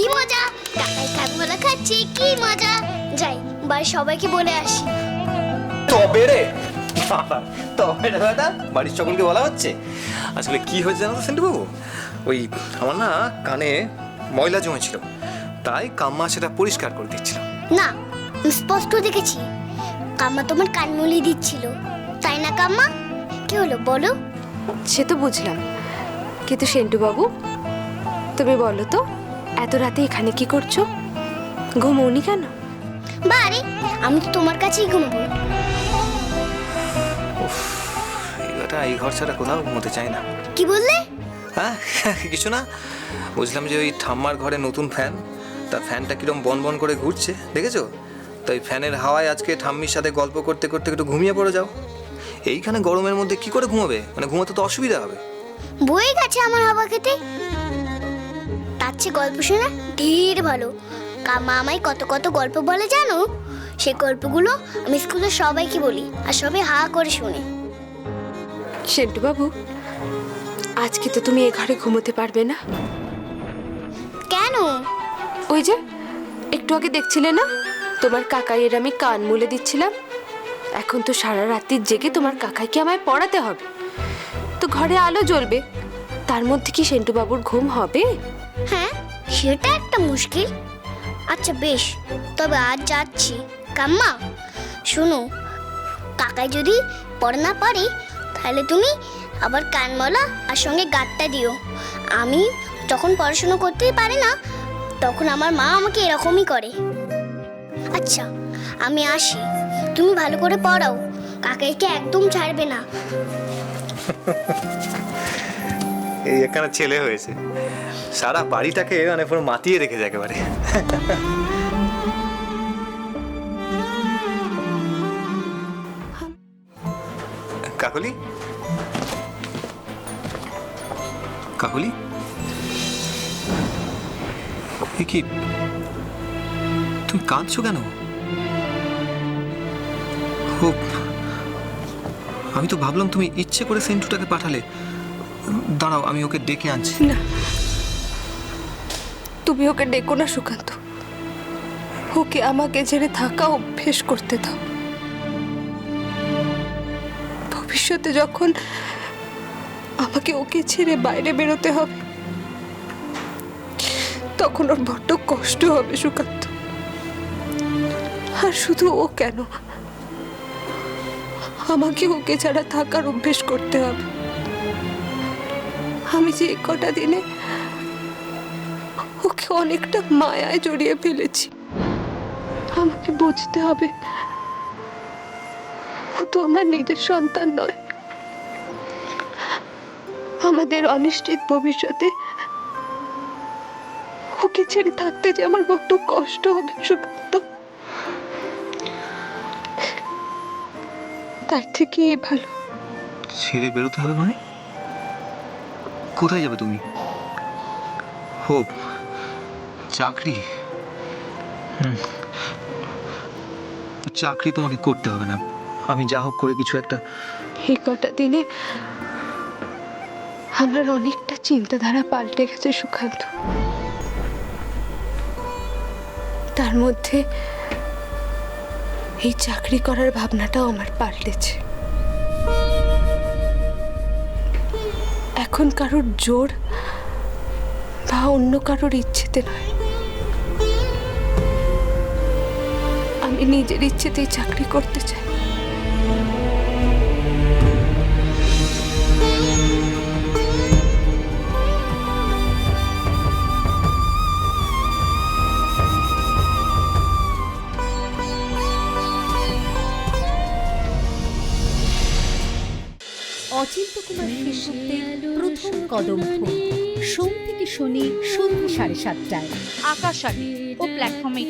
কি মজা? কাকমালা খাচ্ছি কি মজা? যাই বাড়ির সবাইকে বলে আসি। তবে রে বাবা, তবে রে দাদা বাড়ির সকলকে বলা হচ্ছে। আসলে কি হয়েছে জানো তো সেন্টু বাবু ওই আমার না কানে ময়লা জমেছিল তাই কাম্মা সেটা পরিষ্কার করে দিচ্ছিল। না স্পষ্ট দেখেছি। কাম্মা তোমার কানমুলি দিচ্ছিল। তাই না কাম্মা? কি হলো বলো? সে তো বুঝলাম। কিন্তু সেন্টু বাবু তুমি বলো তো এত রাতে এখানে কি করছ? ঘুমোনি কেন? বারে আমি তো তোমার কাছেই ঘুমাবো। এই কথা এই ঘর ছাড়া কোথাও ঘুমোতে চায় না। কি বললে? হ্যাঁ কিছু না। বুঝলাম যে ওই ঠাম্মার ঘরে নতুন ফ্যান। তা ফ্যানটা কিরম বন বন করে ঘুরছে দেখেছ? তাই ফ্যানের হাওয়ায় আজকে ঠাম্মির সাথে গল্প করতে করতে একটু ঘুমিয়ে পড়ে যাও। এইখানে গরমের মধ্যে কি করে ঘুমাবে? মানে ঘুমাতে তো অসুবিধা হবে। বয়ে গেছে আমার হাওয়া খেতে। তার গল্প শোনা? ঢের ভালো। আমায় কত কত গল্প বলে জানো? সে গল্পগুলো আমি স্কুলে সবাইকে বলি আর সবাই হা করে শুনে। সেন্টু বাবু আজকে তো তুমি এ ঘরে ঘুমোতে পারবে না। কেন? ওই যে একটু আগে দেখছিলে না? তোমার কাকাইয়ের আমি কান মুলে দিচ্ছিলাম। এখন তো সারা রাত্রি জেগে তোমার কাকাইকে আমায় পড়াতে হবে। তো ঘরে আলো জ্বলবে তার মধ্যে কি সেন্টু বাবুর ঘুম হবে? হ্যাঁ সেটা একটা মুশকিল। আচ্ছা বেশ, তবে আজ যাচ্ছি। কাম্মা, শোনো, কাকাই যদি পড়ে না পারে, তাহলে তুমি আবার কানমলা আর সঙ্গে গাঁটটা দিও। আমি যখন পড়াশুনো করতেই পারি না, তখন আমার মা আমাকে এরকমই করে। আচ্ছা আমি আসি। তুমি ভালো করে পড়াও। কাকাইকে একদম ছাড়বে না। এই এখানে ছেলে হয়েছে। সারা বাড়িটাকে মানে পুরো মাতিয়ে রেখেছে একেবারে। কাকলি? কাকলি? কি? তুমি কাঁদছো কেন? ও আমি তো ভাবলাম তুমি ইচ্ছে করে সেন্টুটাকে পাঠালে। দাঁড়াও, আমি ওকে ডেকে আনছি। না। তুমি ওকে ডেকো না, সুকান্ত। ওকে আমাকে ছেড়ে থাকা অভ্যেস করতে দাও। ভবিষ্যতে যখন আমাকে ওকে ছেড়ে বাইরে বেরোতে হবে, তখন ওর বড্ড কষ্ট হবে, সুকান্ত। আর শুধু ও কেন? আমাকে ওকে ছাড়া থাকার অভ্যেস করতে হবে। আমি যে কটা দিনে ওকে অনেকটা মায়ায় জড়িয়ে ফেলেছি। আমাকে বুঝতে হবে। ও তো আমার নিজের সন্তান নয়। আমাদের অনিশ্চিত ভবিষ্যতে ওকে ছেড়ে থাকতে যে আমার বড্ড কষ্ট হবে সুকান্ত তার থেকে ভালো। ছেড়ে বেরোতে হবে মানে? কোথায় যাবে তুমি? হোপ, চাকরি। চাকরি তোমাকে করতে হবে না। আমি যা হোক করে কিছু একটা এই কটা দিনে আমার অনেকটা চিন্তাধারা পাল্টে গেছে, সুকান্ত। তার মধ্যে এই চাকরি করার ভাবনাটাও আমার পাল্টেছে। এখন কারোর জোর বা অন্য কারোর ইচ্ছেতে নয়। আমি নিজের ইচ্ছেতেই চাকরি করতে চাই। অচিন্ত কুমার সেনগুপ্তের প্রথম কদম সোম থেকে শনি সন্ধ্যে সাড়ে সাতটায়। আকাশ ও প্ল্যাটফর্মে